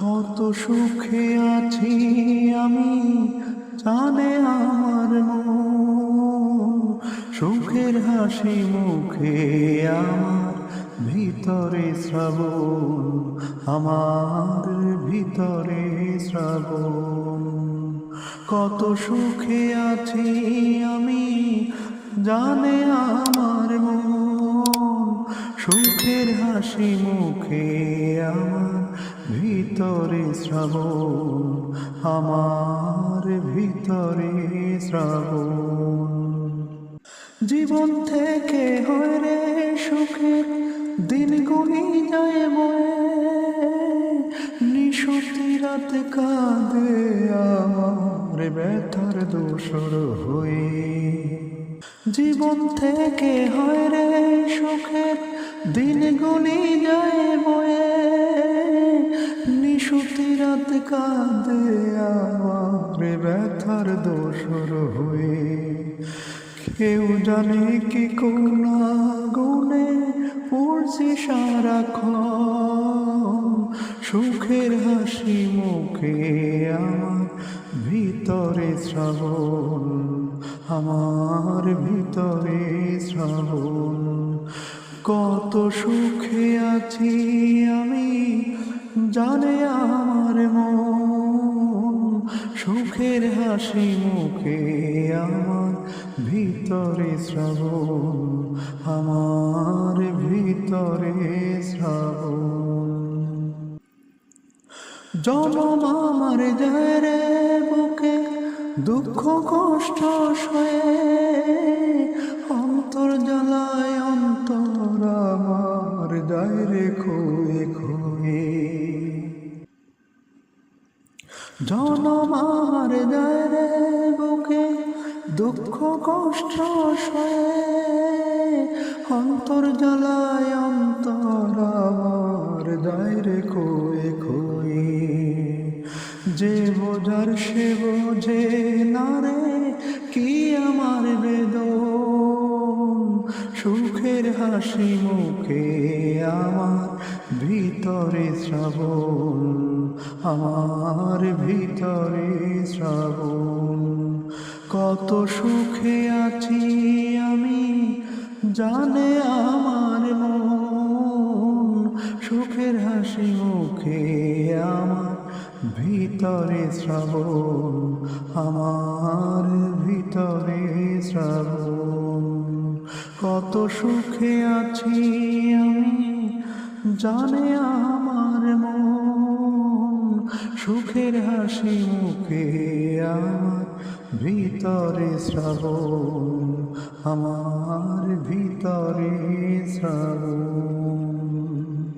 কত সুখে আছি আমি জানে আমার সুখের হাসি মুখে আমার ভিতরে শ্রাবণ, আমার ভিতরে শ্রাবণ। কত সুখে আছি আমি জানে আমার মন। সুখের হাসি মুখে আমার ভিতরে শ্রাবণ, আমার ভিতরে শ্রাবণ। জীবন থেকে হয় রে সুখের, দিন গুনি যায় নিশুতি রাত কাঁদে আমার, ব্যথার দোসর হয়ে। জীবন থেকে হয় রে নিশুতি রাত কাঁদে আমার ব্যথার দোসর হয়ে। কেউ জানে কি কোন গুণে পড়ছি সারাক্ষণ। সুখের হাসি মুখে আমার ভিতরে শ্রাবণ, আমার ভিতরে শ্রাবণ। কত সুখে আছি আমি জানে আমার মন, সুখের হাসি মুখে আমার ভিতরে শ্রাবণ, আমার ভিতরে শ্রাবণ। জনম আমার যায় রে বুকে, দুঃখ কষ্ট সয়ে অন্তর জ্বালায় জনম আমার যায় বুকে দুঃখ, কষ্ট সয়ে অন্তর জ্বালায় অন্তর আমার যায় রে খুয়ে খুয়ে। যে বোঝার, সে বোঝে না রে, কি আমার বেদন? হাসি মুখে আমার ভিতরে শ্রাবণ, আমার ভিতরে শ্রাবণ। কত সুখে আছি আমি জানে আমার মন, সুখের হাসি মুখে আমার ভিতরে শ্রাবণ, আমার ভিতরে শ্রাবণ। কত সুখে আছি আমি, জানে আমার মন। সুখের হাসি মুখে আমার ভিতরে শ্রাবণ, আমার ভিতরে শ্রাবণ।